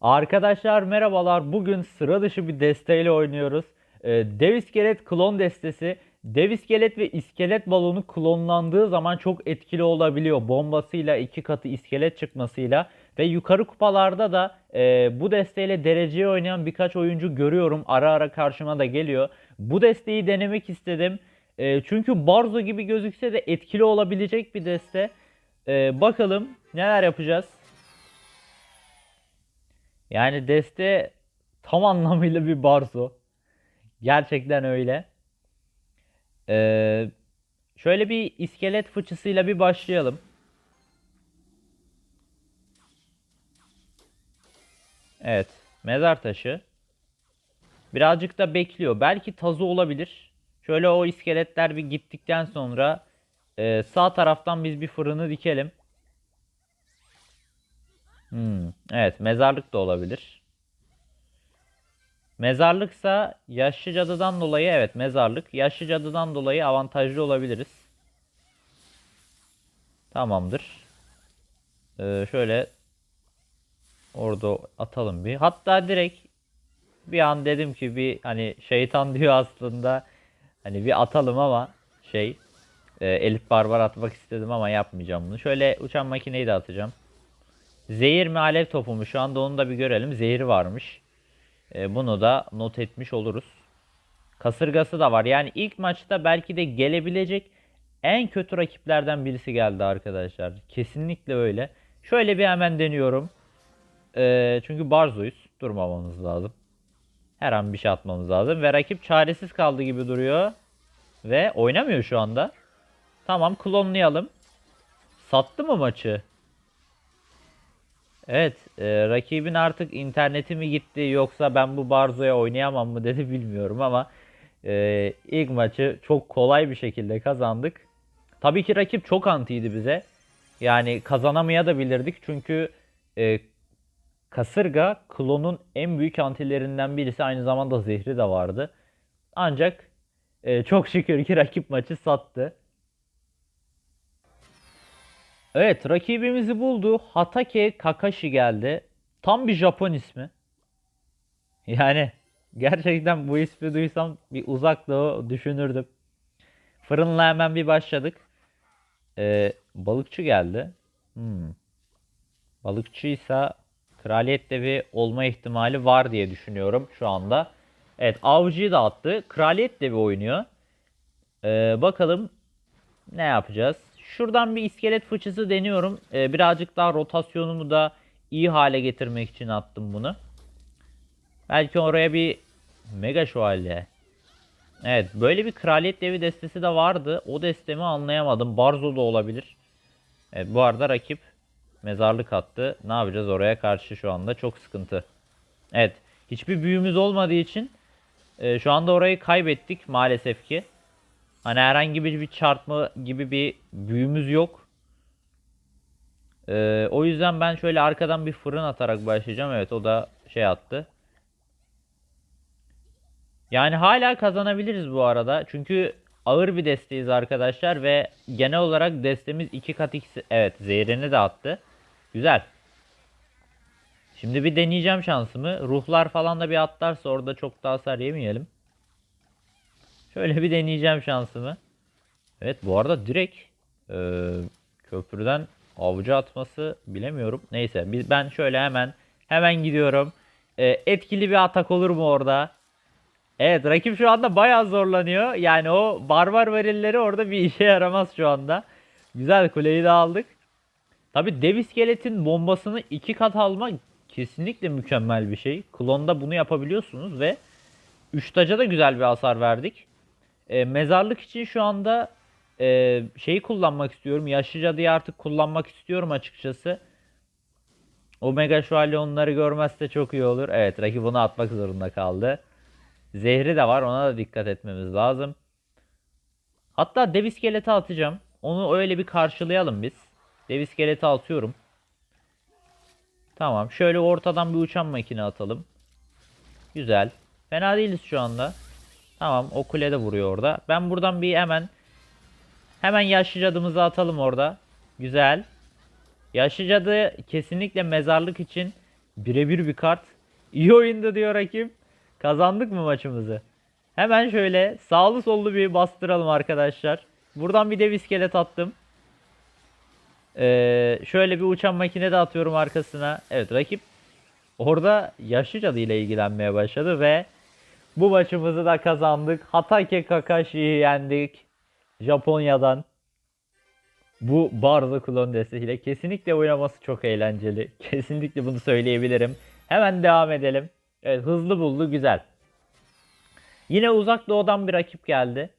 Arkadaşlar merhabalar. Bugün sıra dışı bir desteğiyle oynuyoruz. Ee, dev iskelet klon destesi. Dev iskelet ve iskelet balonu klonlandığı zaman çok etkili olabiliyor. Bombasıyla iki katı iskelet çıkmasıyla. Ve yukarı kupalarda da e, bu desteğiyle dereceye oynayan birkaç oyuncu görüyorum. Ara ara karşıma da geliyor. Bu desteği denemek istedim. E, çünkü Barzo gibi gözükse de etkili olabilecek bir deste. E, bakalım neler yapacağız. Yani deste tam anlamıyla bir barzo. Gerçekten öyle. Ee, şöyle bir iskelet fıçısıyla bir başlayalım. Evet. Mezar taşı. Birazcık da bekliyor. Belki tazı olabilir. Şöyle o iskeletler bir gittikten sonra e, sağ taraftan biz bir fırını dikelim. Hmm, evet mezarlık da olabilir. Mezarlıksa yaşlı cadıdan dolayı evet mezarlık. Yaşlı cadıdan dolayı avantajlı olabiliriz. Tamamdır. Ee, şöyle orada atalım bir. Hatta direkt bir an dedim ki bir hani şeytan diyor aslında. Hani bir atalım ama şey e, Elif Barbar atmak istedim ama yapmayacağım bunu. Şöyle uçan makineyi de atacağım. Zehir mi alev topu mu? Şu anda onu da bir görelim. Zehir varmış. E, bunu da not etmiş oluruz. Kasırgası da var. Yani ilk maçta belki de gelebilecek en kötü rakiplerden birisi geldi arkadaşlar. Kesinlikle öyle. Şöyle bir hemen deniyorum. E, çünkü Barzo'yuz. Durmamamız lazım. Her an bir şey atmamız lazım. Ve rakip çaresiz kaldı gibi duruyor. Ve oynamıyor şu anda. Tamam klonlayalım. Sattı mı maçı? Evet, e, rakibin artık interneti mi gitti yoksa ben bu Barzo'ya oynayamam mı dedi bilmiyorum ama e, ilk maçı çok kolay bir şekilde kazandık. Tabii ki rakip çok antiydi bize. Yani kazanamaya da bilirdik çünkü e, kasırga klonun en büyük antilerinden birisi aynı zamanda zehri de vardı. Ancak e, çok şükür ki rakip maçı sattı. Evet rakibimizi buldu. Hatake Kakashi geldi. Tam bir Japon ismi. Yani gerçekten bu ismi duysam bir uzak doğu düşünürdüm. Fırınla hemen bir başladık. Ee, balıkçı geldi. Hmm. Balıkçıysa kraliyet devi olma ihtimali var diye düşünüyorum şu anda. Evet avcıyı da attı. Kraliyet devi oynuyor. Ee, bakalım ne yapacağız? Şuradan bir iskelet fıçısı deniyorum. Ee, birazcık daha rotasyonumu da iyi hale getirmek için attım bunu. Belki oraya bir mega şövalye. Evet böyle bir kraliyet devi destesi de vardı. O destemi anlayamadım. Barzo da olabilir. Evet bu arada rakip mezarlık attı. Ne yapacağız oraya karşı şu anda çok sıkıntı. Evet hiçbir büyümüz olmadığı için e, şu anda orayı kaybettik maalesef ki. Hani herhangi bir, bir çarpma gibi bir büyümüz yok. Ee, o yüzden ben şöyle arkadan bir fırın atarak başlayacağım. Evet o da şey attı. Yani hala kazanabiliriz bu arada. Çünkü ağır bir desteğiz arkadaşlar ve genel olarak destemiz 2 kat x. Evet zehrini de attı. Güzel. Şimdi bir deneyeceğim şansımı. Ruhlar falan da bir atlarsa orada çok da hasar yemeyelim. Şöyle bir deneyeceğim şansımı. Evet bu arada direkt e, köprüden avcı atması bilemiyorum. Neyse biz ben şöyle hemen hemen gidiyorum. E, etkili bir atak olur mu orada? Evet rakip şu anda bayağı zorlanıyor. Yani o barbar varilleri orada bir işe yaramaz şu anda. Güzel kuleyi de aldık. Tabi dev iskeletin bombasını iki kat almak kesinlikle mükemmel bir şey. Klonda bunu yapabiliyorsunuz ve 3 taca da güzel bir hasar verdik. E, mezarlık için şu anda e, şeyi kullanmak istiyorum. Yaşlı cadıyı artık kullanmak istiyorum açıkçası. Omega şövalye onları görmezse çok iyi olur. Evet rakip onu atmak zorunda kaldı. Zehri de var ona da dikkat etmemiz lazım. Hatta dev iskeleti atacağım. Onu öyle bir karşılayalım biz. Dev iskeleti atıyorum. Tamam şöyle ortadan bir uçan makine atalım. Güzel. Fena değiliz şu anda. Tamam o kulede vuruyor orada. Ben buradan bir hemen hemen yaşlı cadımızı atalım orada. Güzel. Yaşlı cadı kesinlikle mezarlık için Birebir bir kart. İyi oyundu diyor rakip. Kazandık mı maçımızı? Hemen şöyle sağlı sollu bir bastıralım arkadaşlar. Buradan bir dev iskelet attım. Ee, şöyle bir uçan makine de atıyorum arkasına. Evet rakip orada yaşlı cadı ile ilgilenmeye başladı ve bu maçımızı da kazandık. Hatake Kakashi'yi yendik. Japonya'dan. Bu Barzo klon destesiyle kesinlikle oynaması çok eğlenceli. Kesinlikle bunu söyleyebilirim. Hemen devam edelim. Evet hızlı buldu güzel. Yine uzak doğudan bir rakip geldi.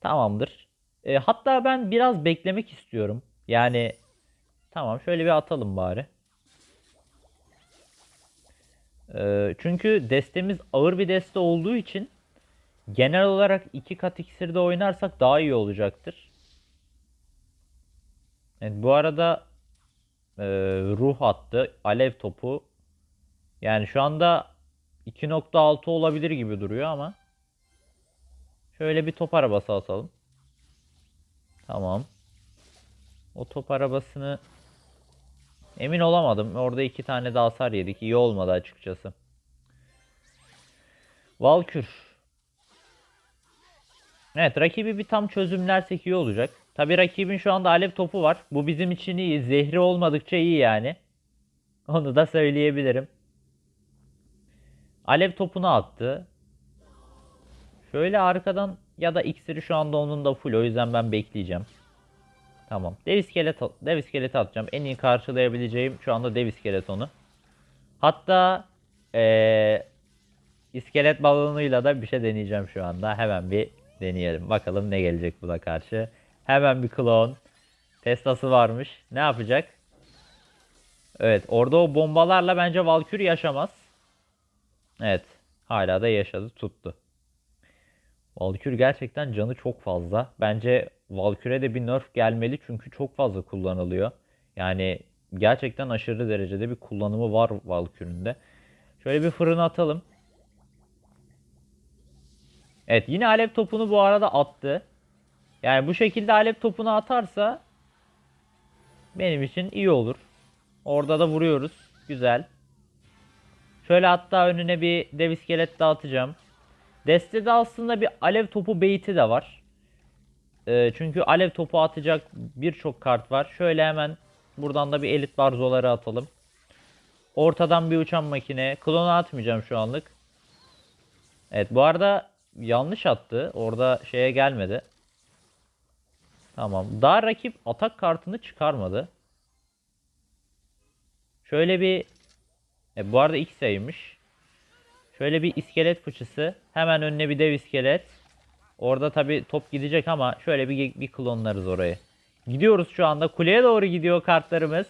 Tamamdır. E, hatta ben biraz beklemek istiyorum. Yani tamam şöyle bir atalım bari. E, çünkü destemiz ağır bir deste olduğu için genel olarak iki kat iksirde oynarsak daha iyi olacaktır. Evet, bu arada e, ruh attı. Alev topu. Yani şu anda 2.6 olabilir gibi duruyor ama. Şöyle bir top arabası atalım. Tamam. O top arabasını emin olamadım. Orada iki tane de hasar yedik. İyi olmadı açıkçası. Valkür. Evet rakibi bir tam çözümlersek iyi olacak. Tabi rakibin şu anda alev topu var. Bu bizim için iyi. Zehri olmadıkça iyi yani. Onu da söyleyebilirim. Alev topunu attı. Şöyle arkadan ya da iksiri şu anda onun da full. O yüzden ben bekleyeceğim. Tamam. Dev iskelet, dev iskeleti atacağım. En iyi karşılayabileceğim şu anda dev iskeletonu. Hatta ee, iskelet balonuyla da bir şey deneyeceğim şu anda. Hemen bir deneyelim. Bakalım ne gelecek buna karşı. Hemen bir klon. Testası varmış. Ne yapacak? Evet. Orada o bombalarla bence Valkyrie yaşamaz. Evet. Hala da yaşadı. Tuttu. Valkyrie gerçekten canı çok fazla. Bence Valkyrie'ye de bir nerf gelmeli çünkü çok fazla kullanılıyor. Yani gerçekten aşırı derecede bir kullanımı var Valkyrie'nin. Şöyle bir fırına atalım. Evet yine alev topunu bu arada attı. Yani bu şekilde alev topunu atarsa benim için iyi olur. Orada da vuruyoruz. Güzel. Şöyle hatta önüne bir dev iskelet dağıtacağım. Destede aslında bir alev topu beyti de var. Ee, çünkü alev topu atacak birçok kart var. Şöyle hemen buradan da bir elit barzoları atalım. Ortadan bir uçan makine. Klonu atmayacağım şu anlık. Evet bu arada yanlış attı. Orada şeye gelmedi. Tamam. Daha rakip atak kartını çıkarmadı. Şöyle bir e, bu arada ilk sayıymış. Şöyle bir iskelet fıçısı. Hemen önüne bir dev iskelet. Orada tabi top gidecek ama şöyle bir, bir klonlarız orayı. Gidiyoruz şu anda. Kuleye doğru gidiyor kartlarımız.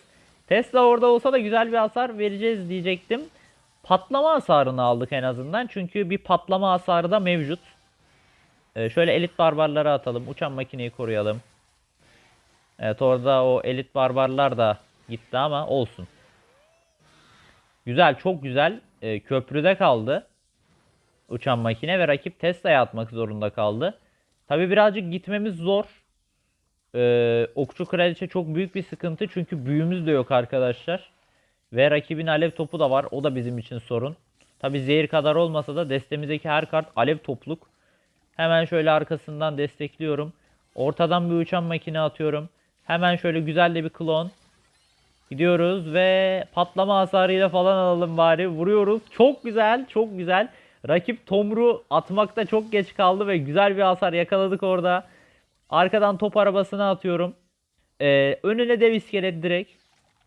Tesla orada olsa da güzel bir hasar vereceğiz diyecektim. Patlama hasarını aldık en azından. Çünkü bir patlama hasarı da mevcut. Ee, şöyle elit barbarları atalım. Uçan makineyi koruyalım. Evet orada o elit barbarlar da gitti ama olsun. Güzel çok güzel. Ee, köprüde kaldı. Uçan makine ve rakip Tesla'ya atmak zorunda kaldı. Tabi birazcık gitmemiz zor. Ee, okçu kraliçe çok büyük bir sıkıntı. Çünkü büyümüz de yok arkadaşlar. Ve rakibin alev topu da var. O da bizim için sorun. Tabi zehir kadar olmasa da destemizdeki her kart alev topluk. Hemen şöyle arkasından destekliyorum. Ortadan bir uçan makine atıyorum. Hemen şöyle güzel de bir klon. Gidiyoruz ve patlama hasarıyla falan alalım bari. Vuruyoruz. Çok güzel, çok güzel. Rakip Tomru atmakta çok geç kaldı ve güzel bir hasar yakaladık orada. Arkadan top arabasına atıyorum. Ee, önüne dev iskelet direkt.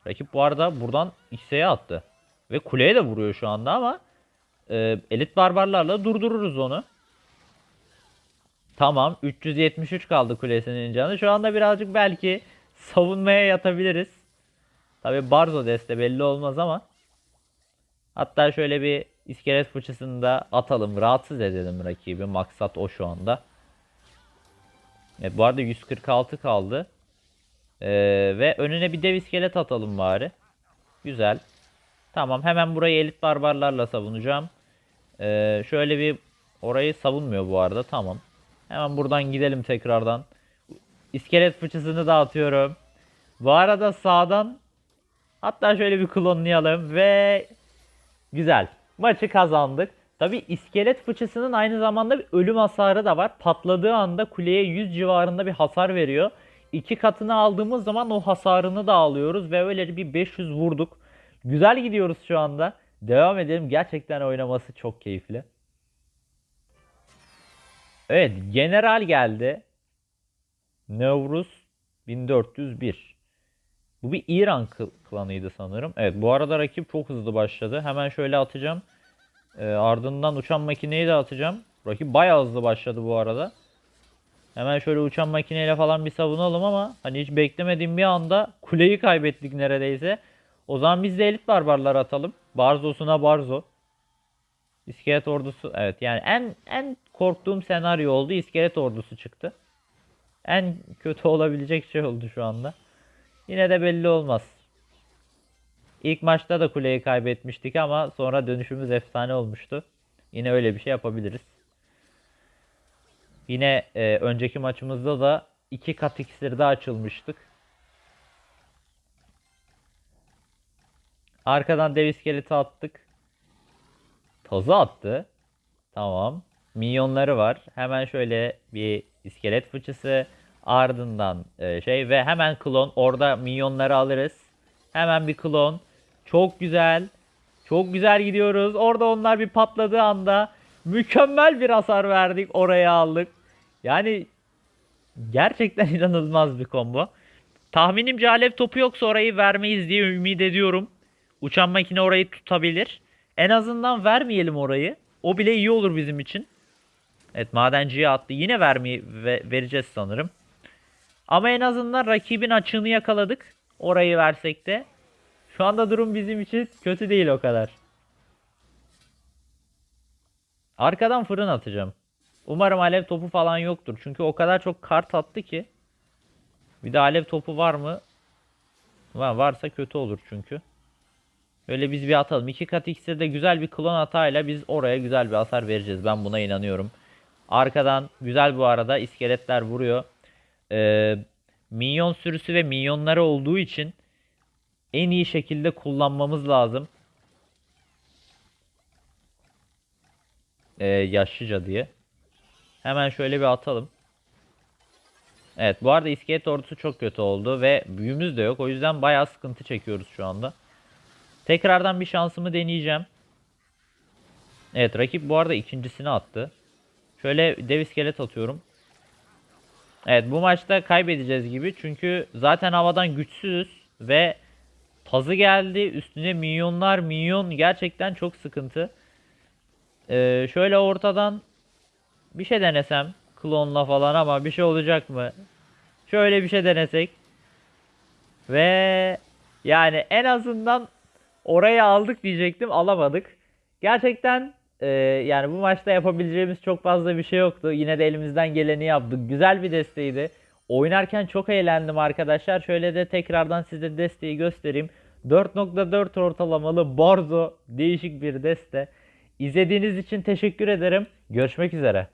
Rakip bu arada buradan X'e attı. Ve kuleye de vuruyor şu anda ama e, elit barbarlarla durdururuz onu. Tamam 373 kaldı kulesinin canı. Şu anda birazcık belki savunmaya yatabiliriz. Tabi Barzo deste belli olmaz ama. Hatta şöyle bir iskelet fıçısını da atalım. Rahatsız edelim rakibi. Maksat o şu anda. Evet bu arada 146 kaldı. Ee, ve önüne bir dev iskelet atalım bari. Güzel. Tamam hemen burayı elit barbarlarla savunacağım. Ee, şöyle bir orayı savunmuyor bu arada. Tamam. Hemen buradan gidelim tekrardan. İskelet fıçısını da atıyorum. Bu arada sağdan Hatta şöyle bir klonlayalım ve güzel. Maçı kazandık. Tabi iskelet fıçısının aynı zamanda bir ölüm hasarı da var. Patladığı anda kuleye 100 civarında bir hasar veriyor. İki katını aldığımız zaman o hasarını da alıyoruz ve öyle bir 500 vurduk. Güzel gidiyoruz şu anda. Devam edelim. Gerçekten oynaması çok keyifli. Evet, general geldi. Nevruz 1401. Bu bir İran klanıydı sanırım. Evet, bu arada rakip çok hızlı başladı. Hemen şöyle atacağım. Ee, ardından uçan makineyi de atacağım. Rakip bayağı hızlı başladı bu arada. Hemen şöyle uçan makineyle falan bir savunalım ama hani hiç beklemediğim bir anda kuleyi kaybettik neredeyse. O zaman biz de elit barbarlar atalım. Barzosuna Barzo. İskelet ordusu evet yani en en korktuğum senaryo oldu. İskelet ordusu çıktı. En kötü olabilecek şey oldu şu anda. Yine de belli olmaz. İlk maçta da kuleyi kaybetmiştik ama sonra dönüşümüz efsane olmuştu. Yine öyle bir şey yapabiliriz. Yine e, önceki maçımızda da iki kat iksirde açılmıştık. Arkadan dev iskeleti attık. Tazı attı. Tamam. Minyonları var. Hemen şöyle bir iskelet fıçısı. Ardından e, şey ve hemen klon. Orada minyonları alırız. Hemen bir klon. Çok güzel. Çok güzel gidiyoruz. Orada onlar bir patladığı anda mükemmel bir hasar verdik. Oraya aldık. Yani gerçekten inanılmaz bir combo. Tahminimce alev topu yoksa orayı vermeyiz diye ümit ediyorum. Uçan makine orayı tutabilir. En azından vermeyelim orayı. O bile iyi olur bizim için. Evet madenciye attı. Yine vermeyi ve- vereceğiz sanırım. Ama en azından rakibin açığını yakaladık. Orayı versek de. Şu anda durum bizim için kötü değil o kadar. Arkadan fırın atacağım. Umarım alev topu falan yoktur. Çünkü o kadar çok kart attı ki. Bir de alev topu var mı? Var, varsa kötü olur çünkü. Böyle biz bir atalım. İki kat iksirde güzel bir klon hatayla biz oraya güzel bir hasar vereceğiz. Ben buna inanıyorum. Arkadan güzel bu arada iskeletler vuruyor. Ee, minyon sürüsü ve minyonları olduğu için en iyi şekilde kullanmamız lazım. Ee, yaşlıca diye. Hemen şöyle bir atalım. Evet bu arada iskelet ordusu çok kötü oldu ve büyümüz de yok. O yüzden bayağı sıkıntı çekiyoruz şu anda. Tekrardan bir şansımı deneyeceğim. Evet rakip bu arada ikincisini attı. Şöyle dev iskelet atıyorum. Evet bu maçta kaybedeceğiz gibi. Çünkü zaten havadan güçsüzüz ve tazı geldi. Üstüne minyonlar minyon gerçekten çok sıkıntı. Ee, şöyle ortadan bir şey denesem klonla falan ama bir şey olacak mı? Şöyle bir şey denesek. Ve yani en azından orayı aldık diyecektim alamadık. Gerçekten e, yani bu maçta yapabileceğimiz çok fazla bir şey yoktu. Yine de elimizden geleni yaptık. Güzel bir desteğiydi. Oynarken çok eğlendim arkadaşlar. Şöyle de tekrardan size desteği göstereyim. 4.4 ortalamalı Barzo değişik bir deste. İzlediğiniz için teşekkür ederim. Görüşmek üzere.